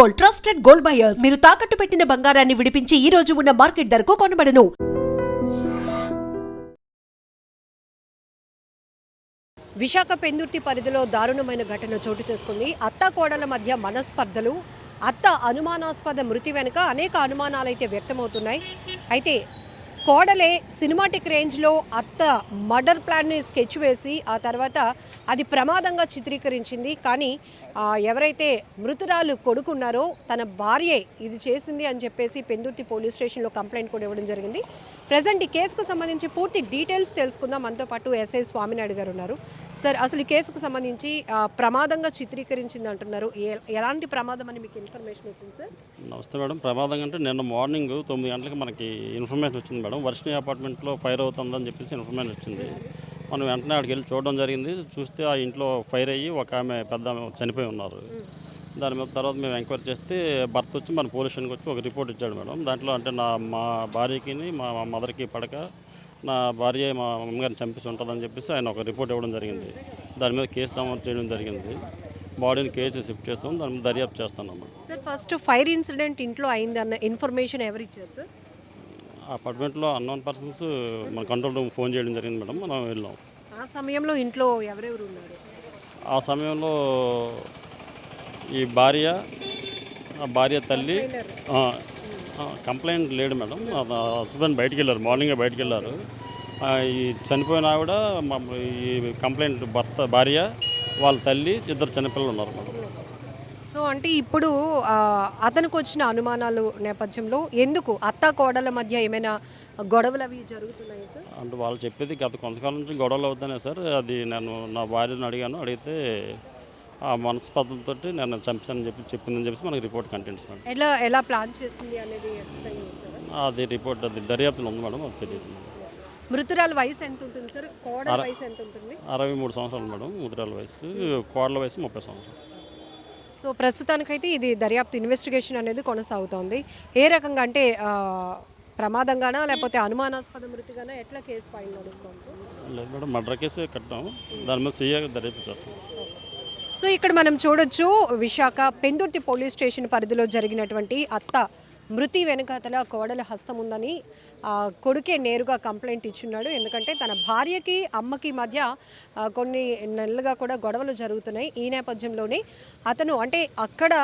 Gold trusted gold buyers. మీరు తాకట్టు పెట్టిన బంగారాన్ని విడిపించి ఈ రోజు ఉన్న మార్కెట్ ధరకు కొనబడను. విశాఖ పెందుర్తి పరిధిలో దారుణమైన ఘటన చోటు చేసుకుంది. అత్త కోడల మధ్య మనస్పర్ధలు అత్త అనుమానాస్పద మృతి వెనుక అనేక అనుమానాలు అయితే వ్యక్తమవుతున్నాయి. అయితే కోడలే సినిమాటిక్ రేంజ్లో అత్త మర్డర్ ప్లాన్ని స్కెచ్ వేసి ఆ తర్వాత అది ప్రమాదంగా చిత్రీకరించింది. కానీ ఎవరైతే మృతురాలు కొడుకున్నారో తన భార్యే ఇది చేసింది అని చెప్పేసి పెందుర్తి పోలీస్ స్టేషన్లో కంప్లైంట్ కూడా ఇవ్వడం జరిగింది. ప్రజెంట్ ఈ కేసుకు సంబంధించి పూర్తి డీటెయిల్స్ తెలుసుకుందాం. మనతో పాటు ఎస్ఐ స్వామినాయుడు గారు ఉన్నారు. సార్ అసలు ఈ కేసుకు సంబంధించి ప్రమాదంగా చిత్రీకరించింది అంటున్నారు. ఎలాంటి ప్రమాదం అని మీకు ఇన్ఫర్మేషన్ వచ్చింది సార్? నమస్తే మేడం. ప్రమాదం అంటే నిన్న మార్నింగ్ తొమ్మిది గంటలకు మనకి ఇన్ఫర్మేషన్ వచ్చింది మేడం. వర్షిణి అపార్ట్మెంట్లో ఫైర్ అవుతుందని చెప్పేసి ఇన్ఫర్మేషన్ వచ్చింది. మనం వెంటనే అక్కడికి వెళ్ళి చూడడం జరిగింది. చూస్తే ఆ ఇంట్లో ఫైర్ అయ్యి ఒక ఆమె పెద్ద ఆమె చనిపోయి ఉన్నారు. దాని మీద తర్వాత మేము ఎంక్వైరీ చేస్తే భర్త వచ్చి మన పోలీస్ స్టేషన్కి వచ్చి ఒక రిపోర్ట్ ఇచ్చాడు మేడం. దాంట్లో అంటే నా మా భార్యకి మా మదర్కి పడక నా భార్య మా అమ్మగారిని చంపేసి ఉంటుందని చెప్పేసి ఆయన ఒక రిపోర్ట్ ఇవ్వడం జరిగింది. దాని మీద కేసు నమోదు చేయడం జరిగింది. బాడీని కేసు షిఫ్ట్ చేస్తాం. దాని మీద దర్యాప్తు చేస్తున్నాం సార్ ఫస్ట్ ఫైర్ ఇన్సిడెంట్ ఇంట్లో అయిందన్న ఇన్ఫర్మేషన్ ఎవరు ఇచ్చారు సార్? అపార్ట్మెంట్లో అన్నోన్ పర్సన్స్ మన కంట్రోల్ రూమ్ ఫోన్ చేయడం జరిగింది మేడం మనం వెళ్ళాం. ఆ సమయంలో ఇంట్లో ఎవరెవరు ఉన్నారు? ఆ సమయంలో ఈ భార్య ఆ భార్య తల్లి కంప్లైంట్ లేడు మేడం. హస్బెండ్ బయటికి వెళ్ళారు మార్నింగే బయటికి వెళ్ళారు. ఈ చనిపోయిన ఆవిడ ఈ కంప్లైంట్ భర్త భార్య వాళ్ళ తల్లి ఇద్దరు చిన్నపిల్లలు ఉన్నారు మేడం. సో అంటే ఇప్పుడు అతనికి వచ్చిన అనుమానాలు నేపథ్యంలో ఎందుకు? అత్త కోడల మధ్య ఏమైనా గొడవలు అవి జరుగుతున్నాయి సార్? అంటే వాళ్ళు చెప్పేది గత కొంతకాలం నుంచి గొడవలు అవుతానే సార్. అది నేను నా భార్యను అడిగాను. అడిగితే ఆ మనస్పర్ధలతోటి నేను చంపానని చెప్పి చెప్పిందని చెప్పి మనకి రిపోర్ట్ కంటెంట్స్ మేడం. ఎలా ఎలా ప్లాన్ చేస్తుంది అనేది అది రిపోర్ట్ అది దర్యాప్తులో ఉంది మేడం అది తెలియదు. మృతురాల వయసు ఎంత ఉంటుంది సార్ కోడల వయసు ఎంత ఉంటుంది అరవై మూడు సంవత్సరాలు మేడం ముద్రాల వయసు కోడల వయసు ముప్పై సంవత్సరాలు. సో ప్రస్తుతానికైతే ఇది దర్యాప్తు ఇన్వెస్టిగేషన్ అనేది కొనసాగుతోంది. ఏ రకంగా అంటే ప్రమాదంగానా లేకపోతే అనుమానాస్పద మృతిగానా ఎట్లా కేసు ఫైల్ నడుస్తుంది? లేదు మేడం మర్డర్ కేసు కట్టాం. దాని మీద సీఏ దర్యాప్తు చేస్తాం సో ఇక్కడ మనం చూడొచ్చు విశాఖ పెందుర్తి పోలీస్ స్టేషన్ పరిధిలో జరిగినటువంటి అత్త మృతి వెనుకతల కోడల హస్తం ఉందని కొడుకే నేరుగా కంప్లైంట్ ఇచ్చున్నాడు. ఎందుకంటే తన భార్యకి అమ్మకి మధ్య కొన్ని నెలలుగా కూడా గొడవలు జరుగుతున్నాయి. ఈ నేపథ్యంలోనే అతను అంటే అక్కడ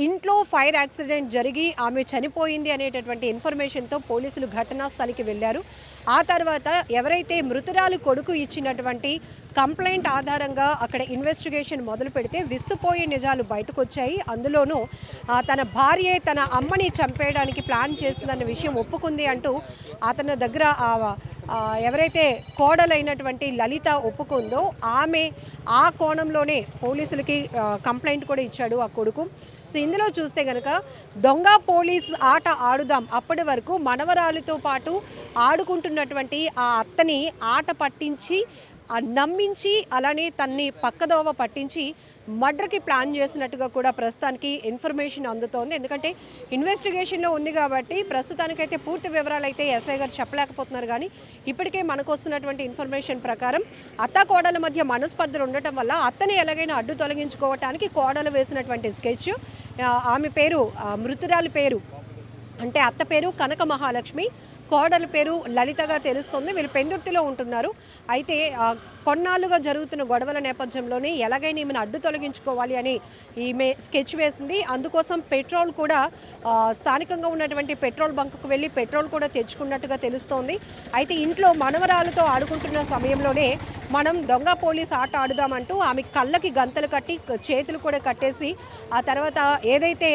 ఇంట్లో ఫైర్ యాక్సిడెంట్ జరిగి ఆమె చనిపోయింది అనేటటువంటి ఇన్ఫర్మేషన్తో పోలీసులు ఘటనా స్థలికి వెళ్ళారు. ఆ తర్వాత ఎవరైతే మృతురాలు కొడుకు ఇచ్చినటువంటి కంప్లైంట్ ఆధారంగా అక్కడ ఇన్వెస్టిగేషన్ మొదలు పెడితే విస్తుపోయే నిజాలు బయటకు వచ్చాయి అందులోనూ తన భార్యే తన అమ్మని చంపేయడానికి ప్లాన్ చేసిందన్న విషయం ఒప్పుకుంది అంటూ అతని దగ్గర ఆ, ఎవరైతే కోడలైనటువంటి లలిత ఒప్పుకుందో ఆమె ఆ కోణంలోనే పోలీసులకి కంప్లైంట్ కూడా ఇచ్చాడు ఆ కొడుకు. సో ఇందులో చూస్తే కనుక దొంగ పోలీస్ ఆట ఆడుదాం అప్పటి వరకు మనవరాలితో పాటు ఆడుకుంటున్నటువంటి ఆ అత్తని ఆట పట్టించి నమ్మించి అలానే తన్ని పక్కదోవ పట్టించి మర్డర్కి ప్లాన్ చేసినట్టుగా కూడా ప్రస్తుతానికి ఇన్ఫర్మేషన్ అందుతోంది. ఎందుకంటే ఇన్వెస్టిగేషన్లో ఉంది కాబట్టి ప్రస్తుతానికైతే పూర్తి వివరాలు అయితే ఎస్ఐ గారు చెప్పలేకపోతున్నారు. కానీ ఇప్పటికే మనకు వస్తున్నటువంటి ఇన్ఫర్మేషన్ ప్రకారం అత్త కోడల మధ్య మనస్పర్ధలు ఉండటం వల్ల అత్తని ఎలాగైనా అడ్డు తొలగించుకోవటానికి కోడలు వేసినటువంటి స్కెచ్ ఆమె పేరు మృతురాలి పేరు అంటే అత్త పేరు కనక మహాలక్ష్మి కోడల పేరు లలితగా తెలుస్తుంది. వీళ్ళు పెందుర్తిలో ఉంటున్నారు. అయితే కొన్నాళ్ళుగా జరుగుతున్న గొడవల నేపథ్యంలోనే ఎలాగైనా ఈమెను అడ్డు తొలగించుకోవాలి అని ఈమె స్కెచ్ వేసింది. అందుకోసం పెట్రోల్ కూడా స్థానికంగా ఉన్నటువంటి పెట్రోల్ బంకుకు వెళ్ళి పెట్రోల్ కూడా తెచ్చుకున్నట్టుగా తెలుస్తోంది. అయితే ఇంట్లో మనవరాలతో ఆడుకుంటున్న సమయంలోనే మనం దొంగ పోలీస్ ఆట ఆడుదామంటూ ఆమె కళ్ళకి గంతలు కట్టి చేతులు కూడా కట్టేసి ఆ తర్వాత ఏదైతే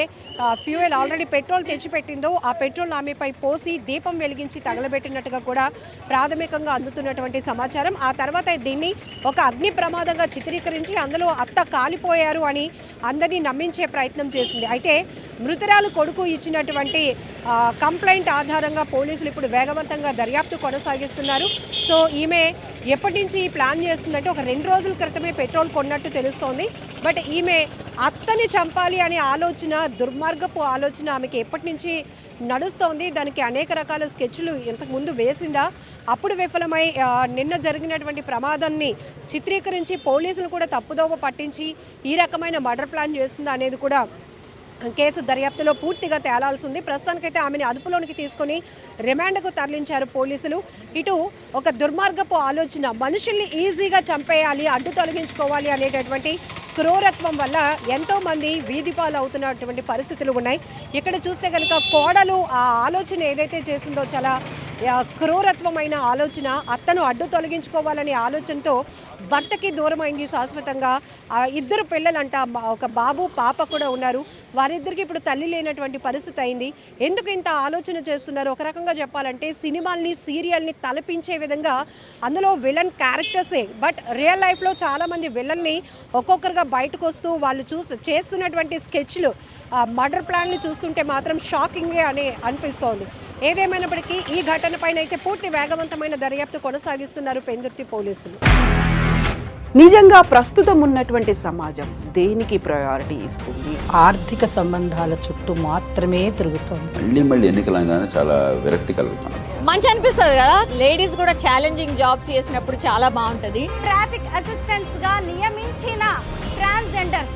ఫ్యూయల్ ఆల్రెడీ పెట్రోల్ తెచ్చిపెట్టిందో ఆ పెట్రోల్ ఆమెపై పోసి దీపం వెలిగి వెలిగించి తగలబెట్టినట్టుగా కూడా ప్రాథమికంగా అందుతున్నటువంటి సమాచారం. ఆ తర్వాత దీన్ని ఒక అగ్ని ప్రమాదంగా చిత్రీకరించి అందులో అత్త కాలిపోయారు అని అందరినీ నమ్మించే ప్రయత్నం చేసింది. అయితే మృతురాలు కొడుకు ఇచ్చినటువంటి కంప్లైంట్ ఆధారంగా పోలీసులు ఇప్పుడు వేగవంతంగా దర్యాప్తు కొనసాగిస్తున్నారు. సో ఈమె ఎప్పటి నుంచి ఈ ప్లాన్ చేస్తుందంటే ఒక రెండు రోజుల క్రితమే పెట్రోల్ కొన్నట్టు తెలుస్తోంది. బట్ ఈమె అత్తని చంపాలి అనే ఆలోచన దుర్మార్గపు ఆలోచన ఆమెకి ఎప్పటి నుంచి నడుస్తోంది? దానికి అనేక రకాల స్కెచ్లు ఇంతకుముందు వేసిందా? అప్పుడు విఫలమై నిన్న జరిగినటువంటి ప్రమాదాన్ని చిత్రీకరించి పోలీసులు కూడా తప్పుదోవ పట్టించి ఈ రకమైన మర్డర్ ప్లాన్ చేస్తుందా అనేది కూడా కేసు దర్యాప్తులో పూర్తిగా తేలాల్సి ఉంది. ప్రస్తుతానికైతే ఆమెను అదుపులోనికి తీసుకొని రిమాండ్కు తరలించారు పోలీసులు. ఇటు ఒక దుర్మార్గపు ఆలోచన మనుషుల్ని ఈజీగా చంపేయాలి అడ్డు తొలగించుకోవాలి అనేటటువంటి క్రూరత్వం వల్ల ఎంతో మంది వీధి పాలు అవుతున్నటువంటి పరిస్థితులు ఉన్నాయి. ఇక్కడ చూస్తే కనుక కోడలు ఆ ఆలోచన ఏదైతే చేసిందో చాలా క్రూరత్వమైన ఆలోచన అత్తను అడ్డు తొలగించుకోవాలనే ఆలోచనతో భర్తకి దూరమైంది శాశ్వతంగా. ఇద్దరు పిల్లలంట ఒక బాబు పాప కూడా ఉన్నారు. వారిద్దరికి ఇప్పుడు తల్లి లేనటువంటి పరిస్థితి అయింది. ఎందుకు ఇంత ఆలోచన చేస్తున్నారు? ఒక రకంగా చెప్పాలంటే సినిమాల్ని సీరియల్ని తలపించే విధంగా అందులో విలన్ క్యారెక్టర్సే. బట్ రియల్ లైఫ్లో చాలామంది విలన్ని ఒక్కొక్కరుగా బయటకు వస్తూ వాళ్ళు చూసి చేస్తున్నటువంటి స్కెచ్లు మర్డర్ ప్లాన్లు చూస్తుంటే మాత్రం షాకింగే అని అనిపిస్తోంది. ఏదేమైనప్పటికీ ఈ ఘటన పైన అయితే పూర్తి వేగవంతమైన దర్యాప్తు కొనసాగిస్తున్నారు పెందుర్తి పోలీసులు. నిజంగా ప్రస్తుతం ఉన్నటువంటి సమాజం దేనికి ప్రయారిటీ ఇస్తుంది? ఆర్థిక సంబంధాల చుట్టూ మాత్రమే తిరుగుతోంది. మళ్ళీ మళ్ళీ ఎన్నికలంగానే చాలా విరక్తి కలుగుతాను మంచి అనిపిస్తుంది కదా? లేడీస్ కూడా ఛాలెంజింగ్ జాబ్స్ చేసినప్పుడు చాలా బాగుంటది. ట్రాఫిక్ అసిస్టెంట్స్గా నియమించిన ట్రాన్స్జెండర్స్